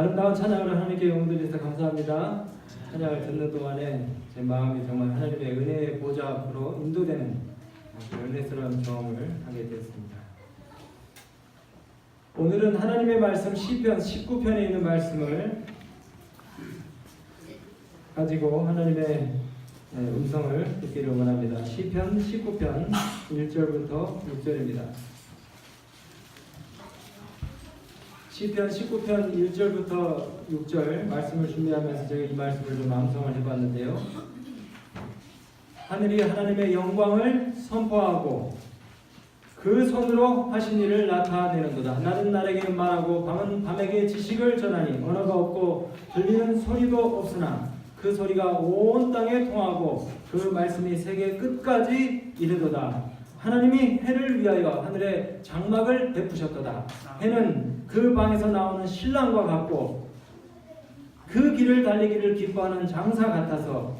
아름다운 찬양을 하나님께 영드리서 감사합니다. 찬양을 듣는 동안에 제 마음이 정말 하나님의 은혜의 보좌 앞으로 인도되는 은혜스러운 경험을 하게 되었습니다. 오늘은 하나님의 말씀 시편 19편에 있는 말씀을 가지고 하나님의 음성을 듣기를 원합니다. 시편 19편 1절부터 6절입니다. 시편 19편 1절부터 6절 말씀을 준비하면서 제가 이 말씀을 좀 암송을 해봤는데요. 하늘이 하나님의 영광을 선포하고 그 손으로 하신 일을 나타내는도다. 낮은 날에게 말하고 밤은 밤에게 지식을 전하니 언어가 없고 들리는 소리도 없으나 그 소리가 온 땅에 통하고 그 말씀이 세계 끝까지 이르도다. 하나님이 해를 위하여 하늘에 장막을 베푸셨도다. 해는 그 방에서 나오는 신랑과 같고 그 길을 달리기를 기뻐하는 장사 같아서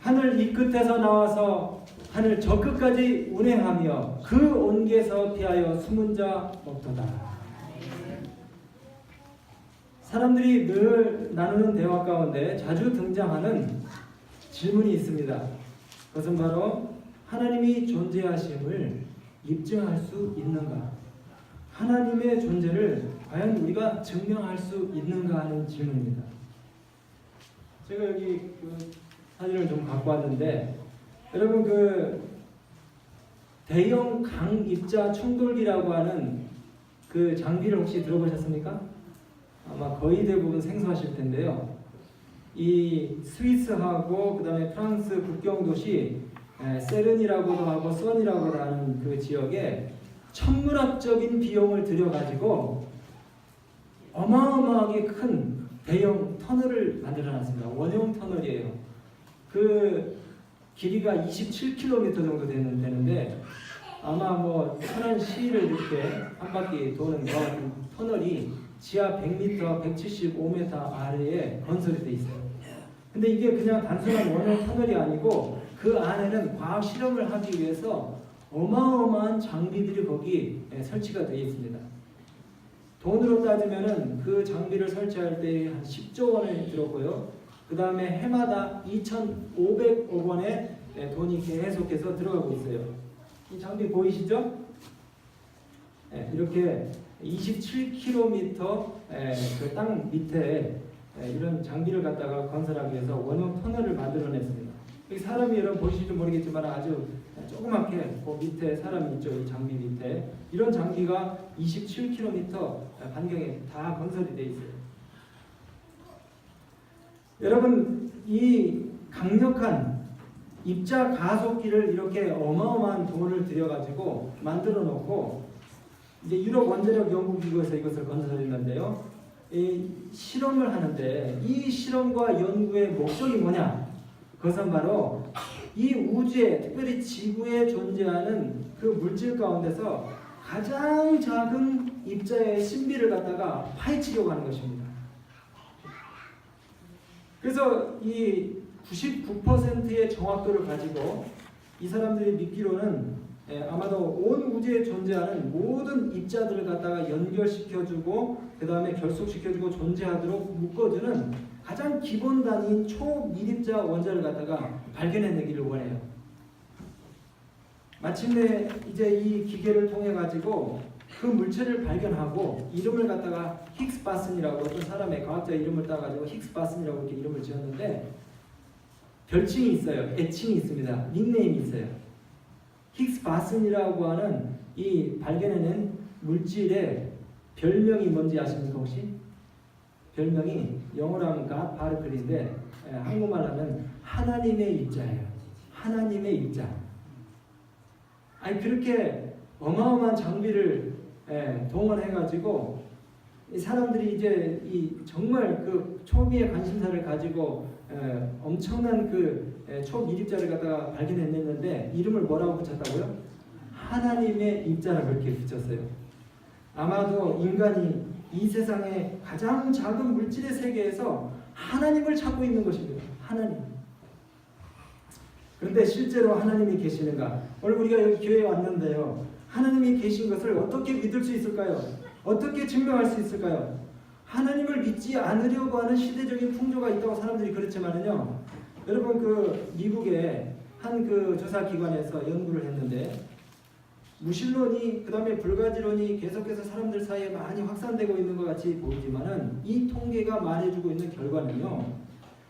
하늘 이 끝에서 나와서 하늘 저 끝까지 운행하며 그 온기에서 피하여 숨은 자 없도다. 사람들이 늘 나누는 대화 가운데 자주 등장하는 질문이 있습니다. 그것은 바로 하나님이 존재하심을 입증할 수 있는가? 하나님의 존재를 과연 우리가 증명할 수 있는가 하는 질문입니다. 제가 여기 그 사진을 좀 갖고 왔는데 여러분 그 대형 강 입자 충돌기라고 하는 그 장비를 혹시 들어보셨습니까? 아마 거의 대부분 생소하실 텐데요. 이 스위스하고 그다음에 프랑스 국경 도시 에, 세른이라고도 하고 선이라고도 하는 그 지역에 천문학적인 비용을 들여가지고 어마어마하게 큰 대형 터널을 만들어놨습니다. 원형 터널이에요. 그 길이가 27km 정도 되는, 되는데 아마 뭐 천안 시를 이렇게 한 바퀴 도는 그 터널이 지하 100m, 175m 아래에 건설이 돼 있어요. 근데 이게 그냥 단순한 원형 터널이 아니고 그 안에는 과학 실험을 하기 위해서 어마어마한 장비들이 거기 예, 설치가 되어 있습니다. 돈으로 따지면은 그 장비를 설치할 때 한 10조 원을 들었고요. 그 다음에 해마다 2,500억 원의 예, 돈이 계속해서 들어가고 있어요. 이 장비 보이시죠? 예, 이렇게 27km 그 땅 밑에 예, 이런 장비를 갖다가 건설하기 위해서 원형 터널을 만들어냈습니다. 여기 사람이 여러분 보실지 모르겠지만 아주 조그맣게 그 밑에 사람이 있죠. 이 장비 밑에 이런 장비가 27km 반경에 다 건설이 돼 있어요. 여러분 이 강력한 입자 가속기를 이렇게 어마어마한 돈을 들여가지고 만들어 놓고 이제 유럽 원자력 연구기구에서 이것을 건설했는데요. 이 실험을 하는데 이 실험과 연구의 목적이 뭐냐? 그것은 바로 이 우주에 특별히 지구에 존재하는 그 물질 가운데서 가장 작은 입자의 신비를 갖다가 파헤치려고 하는 것입니다. 그래서 이 99%의 정확도를 가지고 이 사람들이 믿기로는 예, 아마도 온 우주에 존재하는 모든 입자들을 갖다가 연결시켜주고 그 다음에 결속시켜주고 존재하도록 묶어주는 가장 기본 단위인 초미립자 원자를 갖다가 발견해내기를 원해요. 마침내 이제 이 기계를 통해 가지고 그 물체를 발견하고 이름을 갖다가 힉스 바슨이라고 어떤 사람의 과학자 이름을 따가지고 힉스 바슨이라고 이렇게 이름을 지었는데 별칭이 있어요. 애칭이 있습니다. 닉네임이 있어요. 힉스 바슨이라고 하는 이 발견해낸 물질의 별명이 뭔지 아십니까 혹시? 별명이 영어로 하면 God Particle인데 예, 한국말 하면 하나님의 입자예요. 하나님의 입자. 아니 그렇게 어마어마한 장비를 예, 동원해가지고 이 사람들이 이제 이 정말 그 초미의 관심사를 가지고 예, 엄청난 그 예, 초미립자를 갖다가 발견해냈는데 이름을 뭐라고 붙였다고요? 하나님의 입자라 그렇게 붙였어요. 아마도 인간이 이 세상의 가장 작은 물질의 세계에서 하나님을 찾고 있는 것입니다. 하나님. 그런데 실제로 하나님이 계시는가? 오늘 우리가 여기 교회에 왔는데요. 하나님이 계신 것을 어떻게 믿을 수 있을까요? 어떻게 증명할 수 있을까요? 하나님을 믿지 않으려고 하는 시대적인 풍조가 있다고 사람들이 그렇지만은요. 여러분 그 미국의 한 그 조사 기관에서 연구를 했는데 무신론이 그다음에 불가지론이 계속해서 사람들 사이에 많이 확산되고 있는 것 같이 보이지만은 이 통계가 말해주고 있는 결과는요.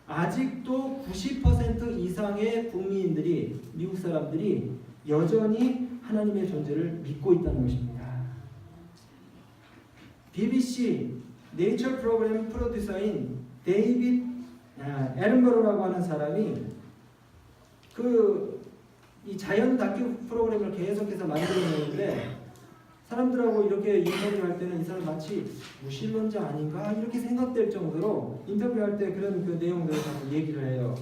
아직도 90% 이상의 국민들이 미국 사람들이 여전히 하나님의 존재를 믿고 있다는 것입니다. BBC 네이처 프로그램 프로듀서인 데이빗 아, 에른버로라고 하는 사람이 그 이 자연 다큐 프로그램을 계속해서 만들어내는데 사람들하고 이렇게 인터뷰할 때는 이 사람 마치 무신론자 아닌가 이렇게 생각될 정도로 인터뷰할 때 그런 그 내용들을 자꾸 얘기를 해요.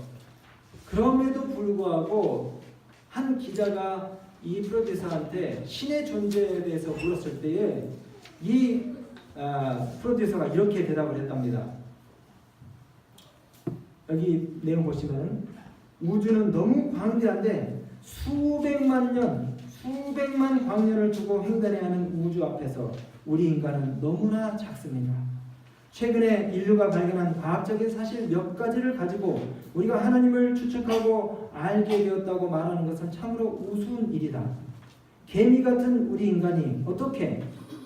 그럼에도 불구하고 한 기자가 이 프로듀서한테 신의 존재에 대해서 물었을 때에 이 아, 프로듀서가 이렇게 대답을 했답니다. 여기 내용 보시면 우주는 너무 광대한데 수백만 년, 수백만 광년을 두고 횡단해야 하는 우주 앞에서 우리 인간은 너무나 작습니다. 최근에 인류가 발견한 과학적인 사실 몇 가지를 가지고 우리가 하나님을 추측하고 알게 되었다고 말하는 것은 참으로 우스운 일이다. 개미 같은 우리 인간이 어떻게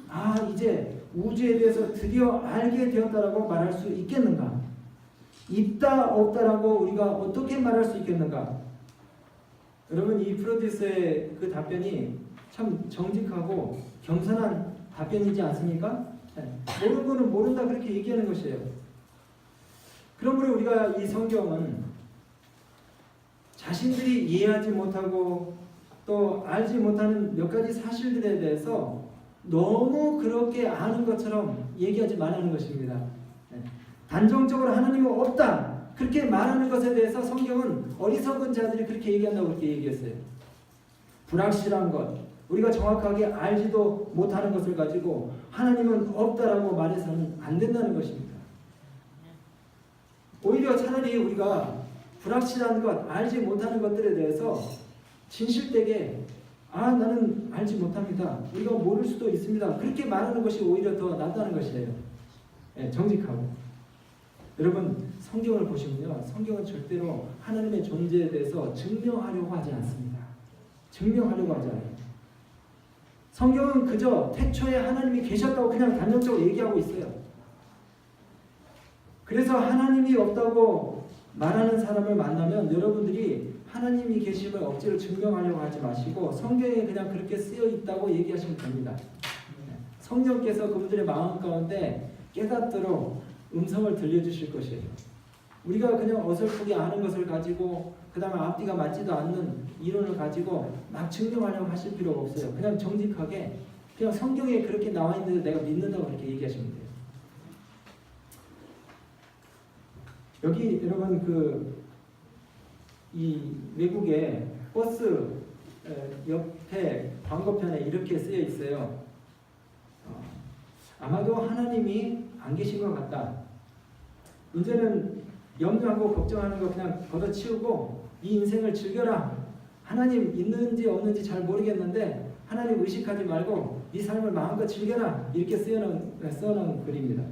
아 이제 우주에 대해서 드디어 알게 되었다라고 말할 수 있겠는가? 있다 없다라고 우리가 어떻게 말할 수 있겠는가? 여러분 이 프로듀서의 그 답변이 참 정직하고 겸손한 답변이지 않습니까? 네. 모르는 거는 모른다 그렇게 얘기하는 것이에요. 그러므로 우리가 이 성경은 자신들이 이해하지 못하고 또 알지 못하는 몇 가지 사실들에 대해서 너무 그렇게 아는 것처럼 얘기하지 말라는 것입니다. 네. 단정적으로 하나님은 없다. 그렇게 말하는 것에 대해서 성경은 어리석은 자들이 그렇게 얘기한다고 그렇게 얘기했어요. 불확실한 것, 우리가 정확하게 알지도 못하는 것을 가지고 하나님은 없다라고 말해서는 안 된다는 것입니다. 오히려 차라리 우리가 불확실한 것, 알지 못하는 것들에 대해서 진실되게 아 나는 알지 못합니다. 우리가 모를 수도 있습니다. 그렇게 말하는 것이 오히려 더 낫다는 것이에요. 예, 정직하고. 여러분 성경을 보시면요, 성경은 절대로 하나님의 존재에 대해서 증명하려고 하지 않습니다. 증명하려고 하지 않아요. 성경은 그저 태초에 하나님이 계셨다고 그냥 단정적으로 얘기하고 있어요. 그래서 하나님이 없다고 말하는 사람을 만나면 여러분들이 하나님이 계심을 억지로 증명하려고 하지 마시고 성경에 그냥 그렇게 쓰여 있다고 얘기하시면 됩니다. 성령께서 그분들의 마음 가운데 깨닫도록 음성을 들려주실 것이에요. 우리가 그냥 어설프게 아는 것을 가지고 그 다음에 앞뒤가 맞지도 않는 이론을 가지고 막 증명하려고 하실 필요가 없어요. 그냥 정직하게 그냥 성경에 그렇게 나와 있는데 내가 믿는다고 그렇게 얘기하시면 돼요. 여기 여러분 그 이 외국의 버스 옆에 광고편에 이렇게 쓰여 있어요. 어, 아마도 하나님이 안 계신 것 같다. 이제는 염려하고 걱정하는 거 그냥 걷어치우고 이 인생을 즐겨라. 하나님 있는지 없는지 잘 모르겠는데 하나님 의식하지 말고 이 삶을 마음껏 즐겨라. 이렇게 쓰여놓은, 써놓은 글입니다.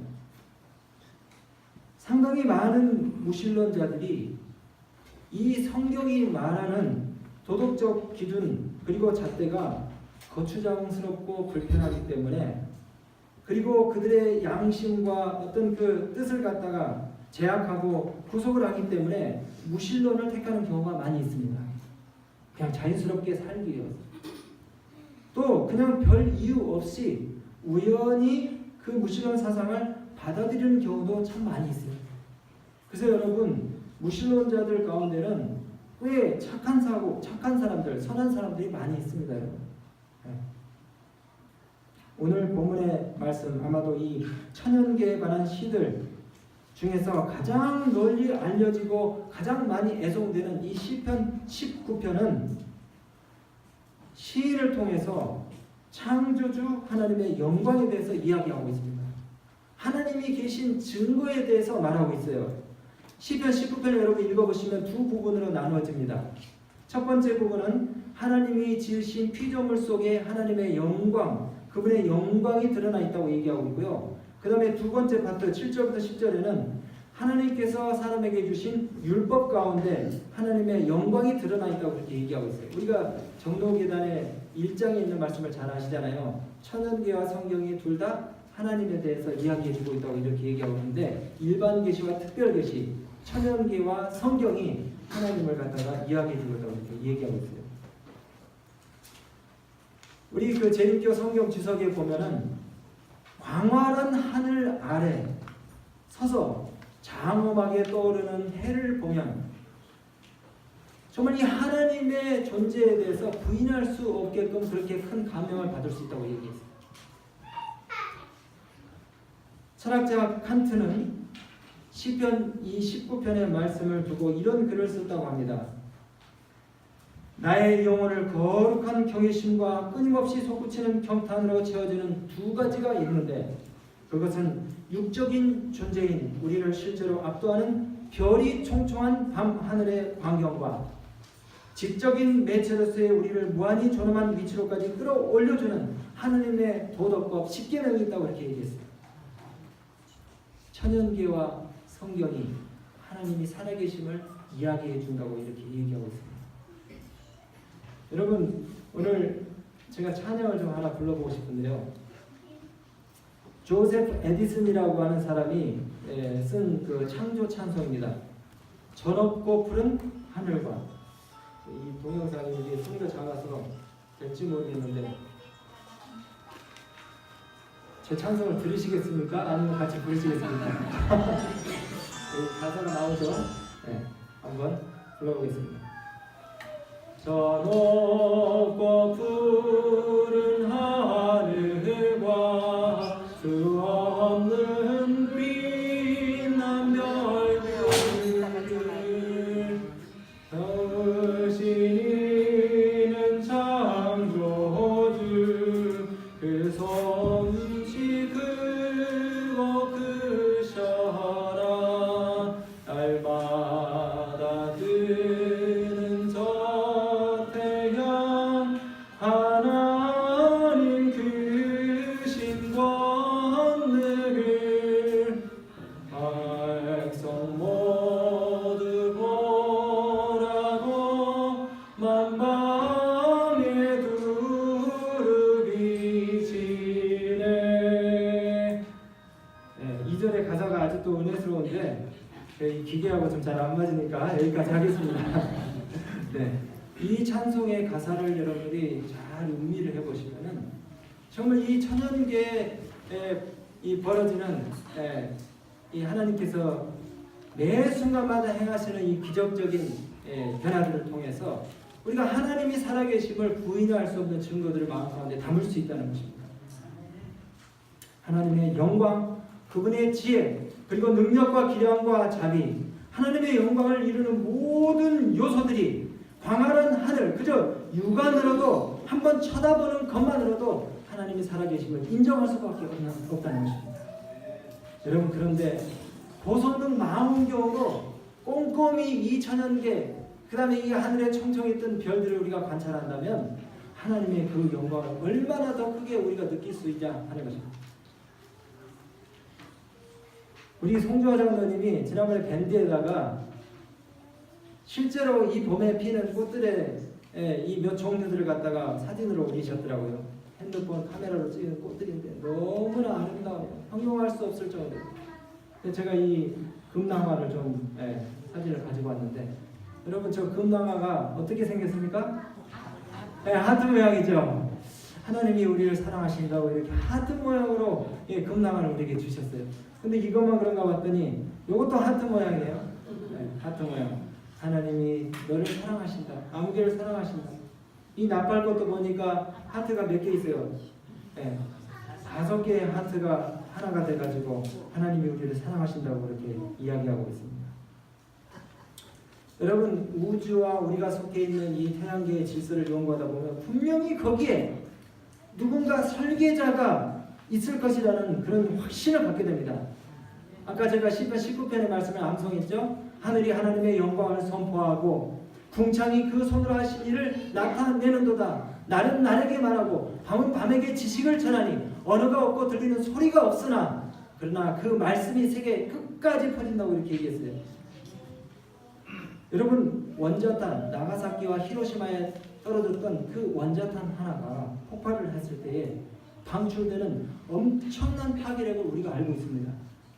상당히 많은 무신론자들이 이 성경이 말하는 도덕적 기준 그리고 잣대가 거추장스럽고 불편하기 때문에 그리고 그들의 양심과 어떤 그 뜻을 갖다가 제약하고 구속을 하기 때문에 무신론을 택하는 경우가 많이 있습니다. 그냥 자연스럽게 살기 위해서. 또 그냥 별 이유 없이 우연히 그 무신론 사상을 받아들이는 경우도 참 많이 있어요. 그래서 여러분 무신론자들 가운데는 꽤 착한 사고, 착한 사람들, 선한 사람들이 많이 있습니다. 네. 오늘 본문의 말씀 아마도 이 천연계에 관한 시들 중에서 가장 널리 알려지고 가장 많이 애송되는 이 시편 19편은 시를 통해서 창조주 하나님의 영광에 대해서 이야기하고 있습니다. 하나님이 계신 증거에 대해서 말하고 있어요. 시편 19편을 여러분 읽어보시면 두 부분으로 나누어집니다. 첫 번째 부분은 하나님이 지으신 피조물 속에 하나님의 영광, 그분의 영광이 드러나 있다고 얘기하고 있고요. 그 다음에 두 번째 파트 7절부터 10절에는 하나님께서 사람에게 주신 율법 가운데 하나님의 영광이 드러나 있다고 그렇게 얘기하고 있어요. 우리가 정도계단의 1장에 있는 말씀을 잘 아시잖아요. 천연계와 성경이 둘 다 하나님에 대해서 이야기해 주고 있다고 이렇게 얘기하고 있는데 일반 계시와 특별 계시, 천연계와 성경이 하나님을 갖다가 이야기해 있다고 이렇게 얘기하고 있어요. 우리 그 제일교 성경 지석에 보면은 광활한 하늘 아래 서서 장엄하게 떠오르는 해를 보면 정말 이 하나님의 존재에 대해서 부인할 수 없게끔 그렇게 큰 감명을 받을 수 있다고 얘기했어요. 철학자 칸트는 시편 이 19편의 말씀을 두고 이런 글을 썼다고 합니다. 나의 영혼을 거룩한 경외심과 끊임없이 솟구치는 경탄으로 채워주는 두 가지가 있는데 그것은 육적인 존재인 우리를 실제로 압도하는 별이 총총한 밤 하늘의 광경과 지적인 매체로서의 우리를 무한히 존엄한 위치로까지 끌어올려주는 하느님의 도덕법 십계명이 있다고 이렇게 얘기했어요. 천연계와 성경이 하나님이 살아계심을 이야기해 준다고 이렇게 얘기하고 있습니다. 여러분 오늘 제가 찬양을 좀 하나 불러보고 싶은데요. 조셉 에디슨이라고 하는 사람이 예, 쓴그 창조 찬송입니다. 전없고 푸른 하늘과 이 동영상이 이게 소리가 작아서 될지 모르겠는데 제 찬송을 들으시겠습니까? 아니면 같이 부르시겠습니까? 이 가사가 나오죠? 네, 한번 불러보겠습니다. 저 높고 푸 은혜스러운데 네, 이 기계하고 좀 잘 안 맞으니까 여기까지 하겠습니다. 네, 이 찬송의 가사를 여러분들이 잘 음미를 해보시면은 정말 이 천연계에 이 벌어지는 에, 이 하나님께서 매 순간마다 행하시는 이 기적적인 에, 변화들을 통해서 우리가 하나님이 살아계심을 부인할 수 없는 증거들을 마음 가운데 담을 수 있다는 것입니다. 하나님의 영광, 그분의 지혜, 그리고 능력과 기량과 자비, 하나님의 영광을 이루는 모든 요소들이 광활한 하늘, 그저 육안으로도 한번 쳐다보는 것만으로도 하나님이 살아계심을 인정할 수밖에 없다는 것입니다. 여러분 그런데 고성능 망원경으로 꼼꼼히 이 천연계, 그 다음에 이 하늘에 청청히 뜬 별들을 우리가 관찰한다면 하나님의 그 영광을 얼마나 더 크게 우리가 느낄 수 있냐 하는 것입니다. 우리 송주화 장로님이 지난번에 밴드에다가 실제로 이 봄에 피는 꽃들의 이 몇 종류들을 갖다가 사진으로 올리셨더라고요. 핸드폰 카메라로 찍은 꽃들인데 너무나 아름다워요. 형용할 수 없을 정도로. 제가 이 금낭화를 좀 예, 사진을 가지고 왔는데 여러분 저 금낭화가 어떻게 생겼습니까? 예, 하트 모양이죠. 하나님이 우리를 사랑하신다고 이렇게 하트 모양으로 예, 금낭화를 우리에게 주셨어요. 근데 이것만 그런가 봤더니 이것도 하트 모양이에요. 네, 하트 모양. 하나님이 너를 사랑하신다. 아무개를 사랑하신다. 이 나팔꽃도 보니까 하트가 몇 개 있어요. 네, 다섯 개의 하트가 하나가 돼가지고 하나님이 우리를 사랑하신다고 그렇게 이야기하고 있습니다. 여러분 우주와 우리가 속해 있는 이 태양계의 질서를 연구하다 보면 분명히 거기에 누군가 설계자가 있을 것이라는 그런 확신을 갖게 됩니다. 아까 제가 시편 19편의 말씀을 암송했죠. 하늘이 하나님의 영광을 선포하고 궁창이 그 손으로 하신 일을 나타내는도다. 나는 나에게 말하고 밤은 밤에게 지식을 전하니 언어가 없고 들리는 소리가 없으나 그러나 그 말씀이 세계 끝까지 퍼진다고 이렇게 얘기했어요. 여러분 원자탄 나가사키와 히로시마에 떨어졌던 그 원자탄 하나가 폭발을 했을 때에 방출되는 엄청난 파괴력을 우리가 알고 있습니다.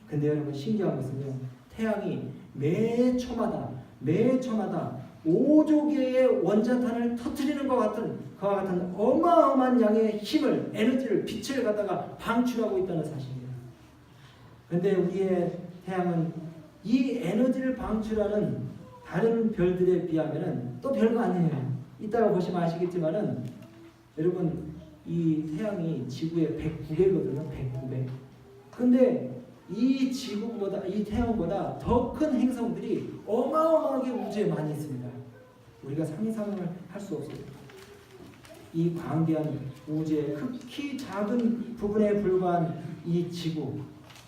근데 여러분 신기한 것은요. 태양이 매 초마다 매 초마다 5조 개의 원자탄을 터뜨리는 것 같은 그와 같은 어마어마한 양의 힘을 에너지를 빛을 갖다가 방출하고 있다는 사실이에요. 근데 우리의 태양은 이 에너지를 방출하는 다른 별들에 비하면은 또 별거 아니에요. 이따가 보시면 아시겠지만은 여러분 이 태양이 지구의 109배거든요. 109배. 근데 이 지구보다 이 태양보다 더 큰 행성들이 어마어마하게 우주에 많이 있습니다. 우리가 상상을 할 수 없어요. 이 광대한 우주의 극히 작은 부분에 불과한 이 지구,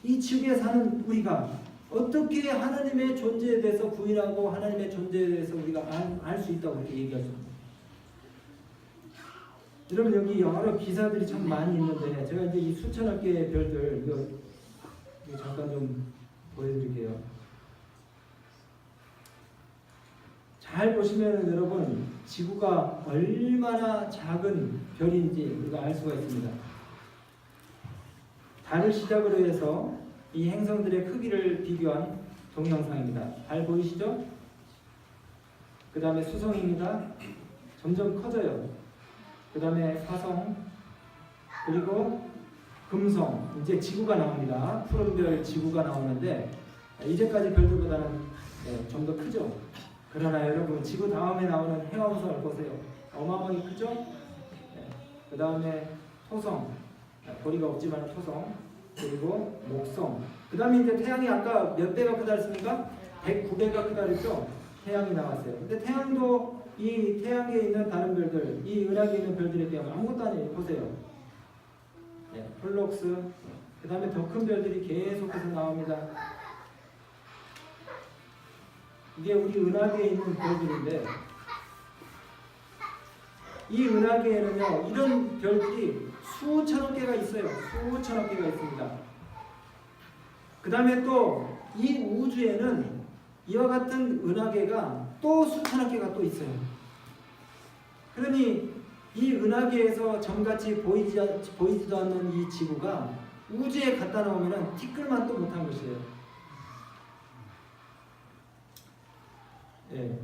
이 지구에 사는 우리가 어떻게 하나님의 존재에 대해서 부인하고 하나님의 존재에 대해서 우리가 알 수 있다고 이렇게 있습니다. 여러분 여기 여러 기사들이 참 많이 있는데 제가 이제 이 수천억 개의 별들 이거, 잠깐 좀 보여드릴게요. 잘 보시면 여러분 지구가 얼마나 작은 별인지 우리가 알 수가 있습니다. 달을 시작으로 해서 이 행성들의 크기를 비교한 동영상입니다. 달 보이시죠? 그 다음에 수성입니다. 점점 커져요. 그 다음에 화성, 그리고 금성, 이제 지구가 나옵니다. 푸른별 지구가 나오는데 이제까지 별들보다는 네, 좀더 크죠. 그러나 여러분 지구 다음에 나오는 해왕성을 보세요. 어마어마하게 크죠? 네. 그 다음에 토성, 거리가 없지만 토성, 그리고 목성. 그 다음에 이제 태양이 아까 몇 배가 크다 했습니까? 109배가 크다 그랬죠? 태양이 나왔어요. 근데 태양도 이 태양에 있는 다른 별들, 이 은하계에 있는 별들에 비하면 아무것도 아니에요. 보세요. 네, 플럭스. 그 다음에 더 큰 별들이 계속해서 나옵니다. 이게 우리 은하계에 있는 별들인데 이 은하계에는요 이런 별들이 수천억 개가 있어요. 수천억 개가 있습니다. 그 다음에 또 이 우주에는 이와 같은 은하계가 또 수천억 개가 또 있어요. 그러니 이 은하계에서 점같이 보이지, 보이지도 않는 이 지구가 우주에 갖다 놓으면 티끌만도 못한 것이에요. 예.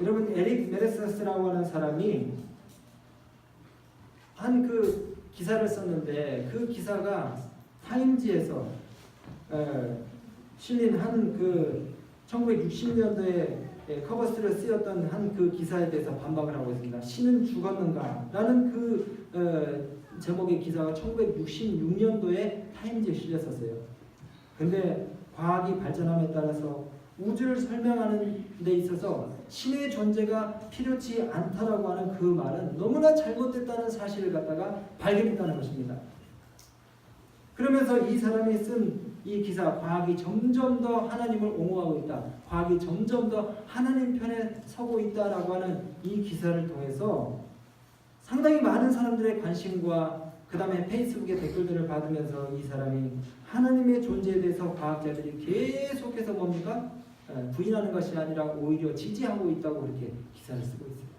여러분 에릭 메레서스라고 하는 사람이 한 그 기사를 썼는데 그 기사가 타임지에서 에, 실린 한 그 1960년도에 커버스를 쓰였던 한 그 기사에 대해서 반박을 하고 있습니다. 신은 죽었는가?라는 그 어, 제목의 기사가 1966년도에 타임지에 실렸었어요. 근데 과학이 발전함에 따라서 우주를 설명하는 데 있어서 신의 존재가 필요치 않다라고 하는 그 말은 너무나 잘못됐다는 사실을 갖다가 발견했다는 것입니다. 그러면서 이 사람이 쓴 이 기사 과학이 점점 더 하나님을 옹호하고 있다. 과학이 점점 더 하나님 편에 서고 있다라고 하는 이 기사를 통해서 상당히 많은 사람들의 관심과 그 다음에 페이스북에 댓글들을 받으면서 이 사람이 하나님의 존재에 대해서 과학자들이 계속해서 뭡니까? 어, 부인하는 것이 아니라 오히려 지지하고 있다고 이렇게 기사를 쓰고 있습니다.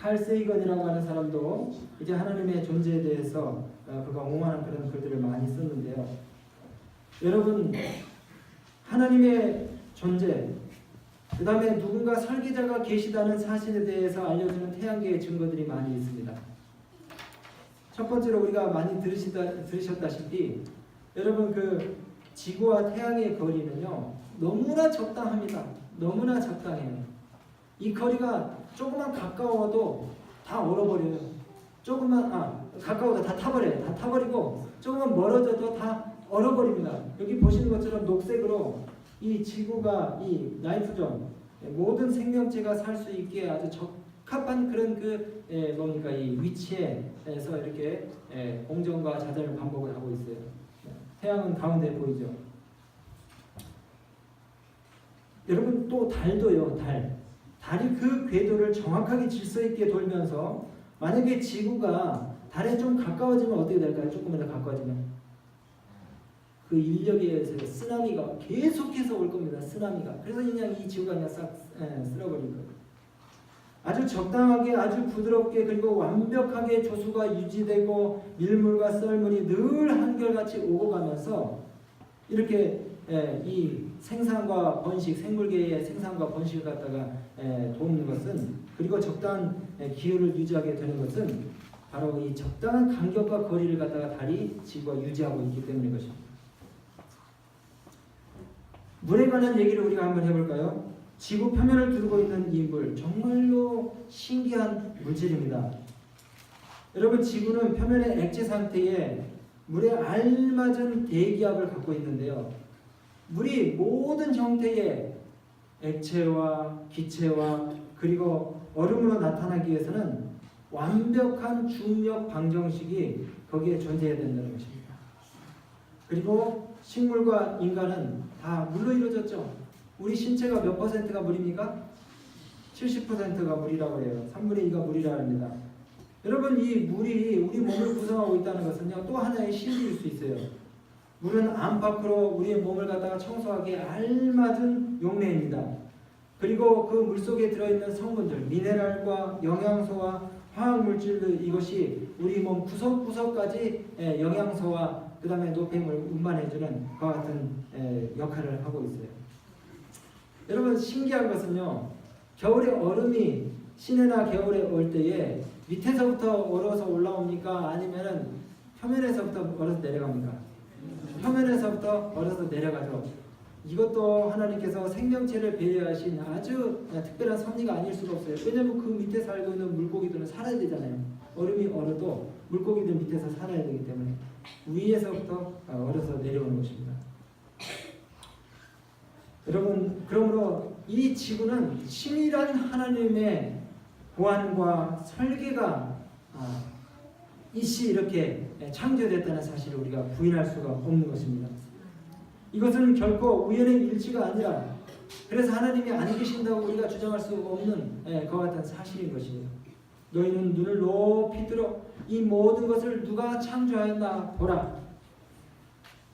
칼 세이건이라고 하는 사람도 이제 하나님의 존재에 대해서 어, 그가 옹호하는 그런 글들을 많이 썼는데요. 여러분 하나님의 존재 그 다음에 누군가 설계자가 계시다는 사실에 대해서 알려주는 태양계의 증거들이 많이 있습니다. 첫 번째로 우리가 많이 들으시다, 들으셨다시피 여러분 그 지구와 태양의 거리는요 너무나 적당합니다. 너무나 적당해요. 이 거리가 조금만 가까워도 다 얼어버려요. 조금만 아 가까워도 다 타버려요. 다 타버리고 조금만 멀어져도 다 얼어버립니다. 여기 보시는 것처럼 녹색으로 이 지구가 이 나이트존 모든 생명체가 살 수 있게 아주 적합한 그런 그 에, 뭡니까 이 위치에서 이렇게 에, 공정과 자전을 반복을 하고 있어요. 태양은 가운데 보이죠. 여러분 또 달도요, 달. 달이 그 궤도를 정확하게 질서 있게 돌면서 만약에 지구가 달에 좀 가까워지면 어떻게 될까요? 조금이라도 가까워지면 그 인력에 의해서 쓰나미가 계속해서 올 겁니다. 쓰나미가. 그래서 그냥 이 지구가 그냥 싹 예, 쓸어버릴 거예요. 아주 적당하게 아주 부드럽게 그리고 완벽하게 조수가 유지되고 밀물과 썰물이 늘 한결같이 오고 가면서 이렇게 예, 이 생산과 번식, 생물계의 생산과 번식을 갖다가 예, 돕는 것은 그리고 적당한 예, 기후를 유지하게 되는 것은 바로 이 적당한 간격과 거리를 갖다가 달이 지구가 유지하고 있기 때문인 것입니다. 물에 관한 얘기를 우리가 한번 해볼까요? 지구 표면을 두르고 있는 이 물 정말로 신기한 물질입니다. 여러분 지구는 표면의 액체 상태에 물에 알맞은 대기압을 갖고 있는데요. 물이 모든 형태의 액체와 기체와 그리고 얼음으로 나타나기 위해서는 완벽한 중력 방정식이 거기에 존재해야 된다는 것입니다. 그리고 식물과 인간은 다 물로 이루어졌죠. 우리 신체가 몇 퍼센트가 물입니까? 70%가 물이라고 해요. 3분의 2가 물이라 합니다. 여러분 이 물이 우리 몸을 구성하고 있다는 것은요 또 하나의 신비일 수 있어요. 물은 안팎으로 우리의 몸을 갖다가 청소하기에 알맞은 용매입니다. 그리고 그 물 속에 들어있는 성분들, 미네랄과 영양소와 화학 물질들 이것이 우리 몸 구석구석까지 예, 영양소와 그 다음에 노폐물 운반해주는 그와 같은 예, 역할을 하고 있어요. 여러분 신기한 것은요 겨울에 얼음이 시내나 겨울에 올 때에 밑에서부터 얼어서 올라옵니까 아니면은 표면에서부터 얼어서 내려갑니까? 표면에서부터 얼어서 내려가죠. 이것도 하나님께서 생명체를 배려하신 아주 특별한 섭리가 아닐 수가 없어요. 왜냐하면 그 밑에 살고 있는 물고기들은 살아야 되잖아요. 얼음이 얼어도 물고기들 밑에서 살아야 되기 때문에 위에서부터 얼어서 내려오는 것입니다. 여러분, 그러므로 이 지구는 치밀한 하나님의 보안과 설계가 아, 이시 이렇게 창조됐다는 사실을 우리가 부인할 수가 없는 것입니다. 이것은 결코 우연의 일치가 아니라 그래서 하나님이 안 계신다고 우리가 주장할 수 없는 예, 그와 같은 사실인 것입니다. 너희는 눈을 높이 들어 이 모든 것을 누가 창조하였나 보라.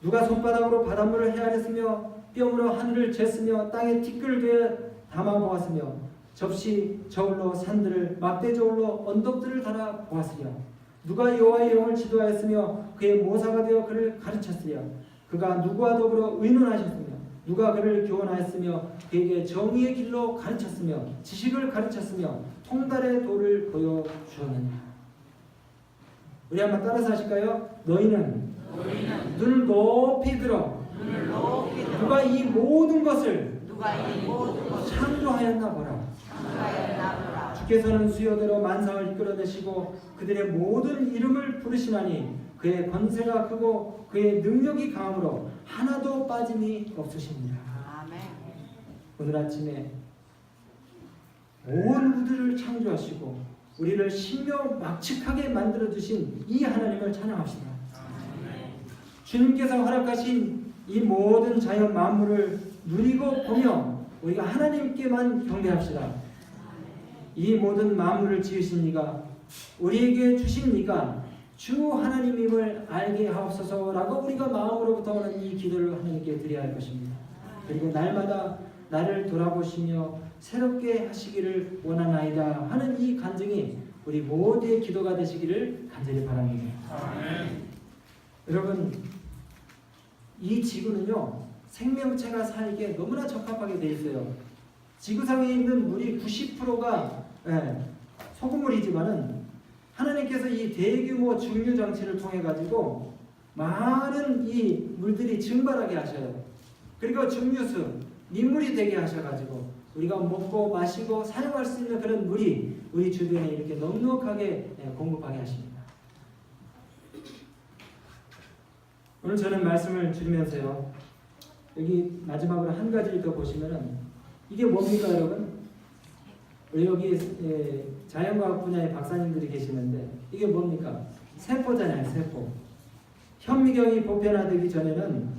누가 손바닥으로 바닷물을 헤아렸으며 뼘으로 하늘을 쟀으며 땅에 티끌을 담아 보았으며 접시 저울로 산들을 막대 저울로 언덕들을 달아 보았으랴. 누가 여호와의 영을 지도하였으며 그의 모사가 되어 그를 가르쳤으랴. 그가 누구와 더불어 의논하셨으며 누가 그를 교훈하였으며 그에게 정의의 길로 가르쳤으며 지식을 가르쳤으며 통달의 도를 보여 주었느냐. 우리 한번 따라서 하실까요? 너희는, 너희는 눈을 높이 들어 눈을 높이 들어 누가 이 모든 것을 누가 이 모든 것을 창조하였나 보라. 창조하였나 보라. 주께서는 수요대로 만상을 이끌어내시고 그들의 모든 이름을 부르시나니 그의 권세가 크고 그의 능력이 강함으로 하나도 빠짐이 없으십니다. 아멘. 오늘 아침에 온 우주를 창조하시고 우리를 신묘 막측하게 만들어 주신 이 하나님을 찬양합시다. 주님께서 허락하신 이 모든 자연 만물을 누리고 보며 우리가 하나님께만 경배합시다. 이 모든 만물을 지으신 이가 우리에게 주신 이가 주 하나님임을 알게 하옵소서라고 우리가 마음으로부터 오는 이 기도를 하나님께 드려야 할 것입니다. 그리고 날마다 나를 돌아보시며 새롭게 하시기를 원하나이다 하는 이 간증이 우리 모두의 기도가 되시기를 간절히 바랍니다. 여러분 이 지구는요 생명체가 살기에 너무나 적합하게 돼 있어요. 지구상에 있는 물이 90%가 예, 소금물이지만은 하나님께서 이 대규모 중류 장치를 통해 가지고 많은 이 물들이 증발하게 하셔요. 그리고 증류수 민물이 되게 하셔가지고 우리가 먹고 마시고 사용할 수 있는 그런 물이 우리 주변에 이렇게 넉넉하게 예, 공급하게 하십니다. 오늘 저는 말씀을 드리면서요. 여기 마지막으로 한 가지를 더 보시면은 이게 뭡니까 여러분? 여기 예, 자연과학 분야의 박사님들이 계시는데 이게 뭡니까? 세포잖아요, 세포. 현미경이 보편화되기 전에는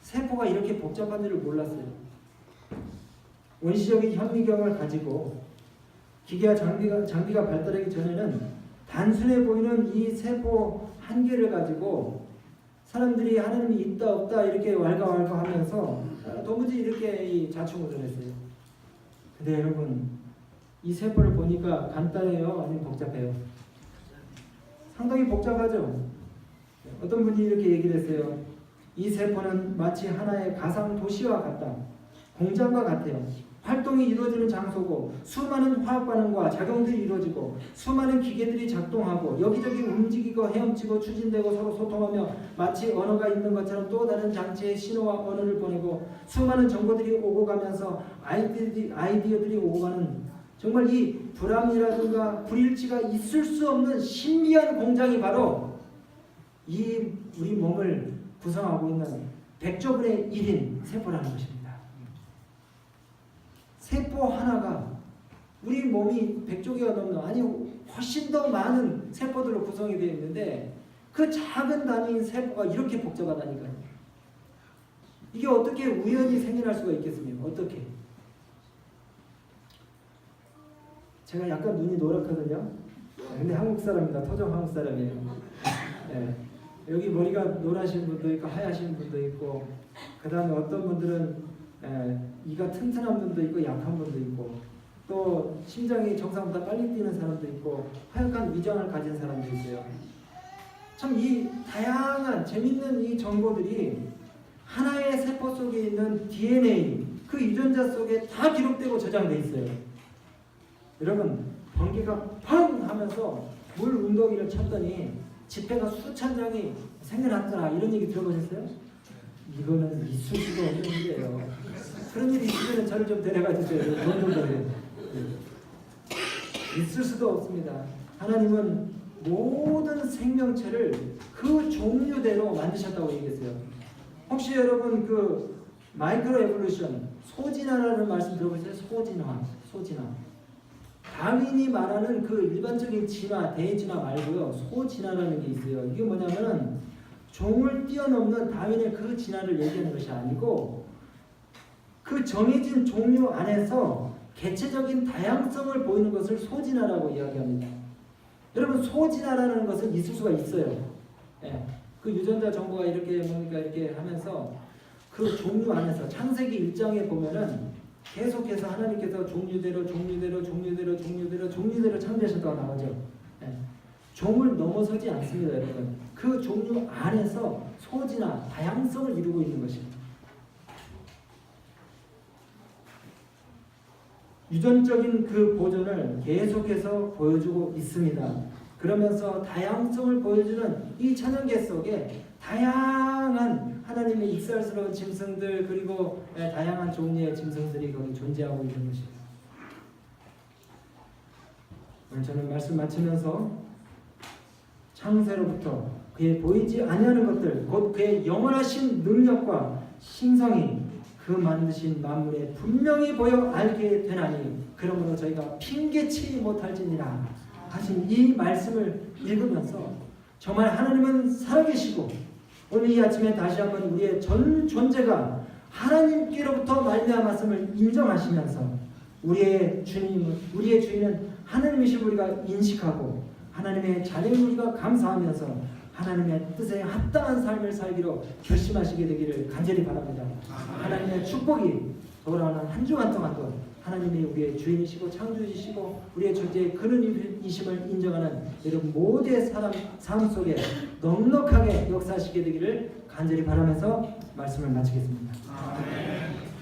세포가 이렇게 복잡한 줄을 몰랐어요. 원시적인 현미경을 가지고 기계와 장비가, 장비가 발달하기 전에는 단순해 보이는 이 세포 한 개를 가지고 사람들이 하나님이 있다 없다 이렇게 왈가왈가 하면서 도무지 이렇게 이 자충우돌했어요. 근데 여러분 이 세포를 보니까 간단해요, 아니면 복잡해요? 상당히 복잡하죠. 어떤 분이 이렇게 얘기를 했어요. 이 세포는 마치 하나의 가상 도시와 같다. 공장과 같아요. 활동이 이루어지는 장소고 수많은 화학 반응과 작용들이 이루어지고 수많은 기계들이 작동하고 여기저기 움직이고 헤엄치고 추진되고 서로 소통하며 마치 언어가 있는 것처럼 또 다른 장치에 신호와 언어를 보내고 수많은 정보들이 오고 가면서 아이디어들이, 아이디어들이 오고 가는 정말 이 불암이라든가 불일치가 있을 수 없는 신비한 공장이 바로 이 우리 몸을 구성하고 있는 백조분의 1인 세포라는 것입니다. 세포 하나가 우리 몸이 100조개가 넘는 아니 훨씬 더 많은 세포들로 구성이 되어 있는데 그 작은 단위인 세포가 이렇게 복잡하다니까요. 이게 어떻게 우연히 생겨날 수가 있겠습니까? 어떻게? 제가 약간 눈이 노랗거든요. 근데 한국 사람입니다. 토종 한국 사람이에요. 예. 여기 머리가 노라신 분도 있고 하얗신 분도 있고 그 다음에 어떤 분들은 예, 이가 튼튼한 분도 있고 약한 분도 있고 또 심장이 정상보다 빨리 뛰는 사람도 있고 하얀 위장을 가진 사람도 있어요. 참 이 다양한 재밌는 이 정보들이 하나의 세포 속에 있는 DNA 그 유전자 속에 다 기록되고 저장돼 있어요. 여러분 번개가 펑 하면서 물 운동기를 쳤더니 지폐가 수천 장이 생겨났더라 이런 얘기 들어보셨어요? 이거는 있을 수가 없는 일이에요. 그런 일이 있으면 저를 좀 데려가 주세요. 돈좀 벌게. 있을 수도 없습니다. 하나님은 모든 생명체를 그 종류대로 만드셨다고 얘기했어요. 혹시 여러분 그 마이크로 에볼루션 소진화라는 말씀 들어보세요? 소진화, 소진화. 다윈이 말하는 그 일반적인 진화, 대진화 말고요. 소진화라는 게 있어요. 이게 뭐냐면은 종을 뛰어넘는 다윈의 그 진화를 얘기하는 것이 아니고 그 정해진 종류 안에서 개체적인 다양성을 보이는 것을 소진화라고 이야기합니다. 여러분 소진화라는 것은 있을 수가 있어요. 예. 그 유전자 정보가 이렇게 뭡니까 이렇게 하면서 그 종류 안에서 창세기 1장에 보면은 계속해서 하나님께서 종류대로 종류대로 종류대로 종류대로 종류대로 창조하셨다고 나오죠. 예. 종을 넘어서지 않습니다, 여러분. 그 종류 안에서 소지나 다양성을 이루고 있는 것입니다. 유전적인 그 보존을 계속해서 보여주고 있습니다. 그러면서 다양성을 보여주는 이 천연계 속에 다양한 하나님의 익살스러운 짐승들 그리고 예, 다양한 종류의 짐승들이 거기 존재하고 있는 것입니다. 오늘 저는 말씀 마치면서 창세로부터 그의 보이지 아니하는 것들 곧 그의 영원하신 능력과 신성이 그 만드신 만물에 분명히 보여 알게 되나니 그러므로 저희가 핑계치 못할지니라 하신 이 말씀을 읽으면서 정말 하나님은 살아계시고 오늘 이 아침에 다시 한번 우리의 전 존재가 하나님께로부터 말미암았음을 인정하시면서 우리의 주님 우리의 주인은 하나님이신 우리가 인식하고 하나님의 자녀인 우리가 감사하면서 하나님의 뜻에 합당한 삶을 살기로 결심하시게 되기를 간절히 바랍니다. 하나님의 축복이 돌아오는 한 주간 동안도 하나님이 우리의 주인이시고 창조주시고 우리의 존재의 근원이심을 인정하는 여러분 모두의 사람 삶 속에 넉넉하게 역사하시게 되기를 간절히 바라면서 말씀을 마치겠습니다. 아멘.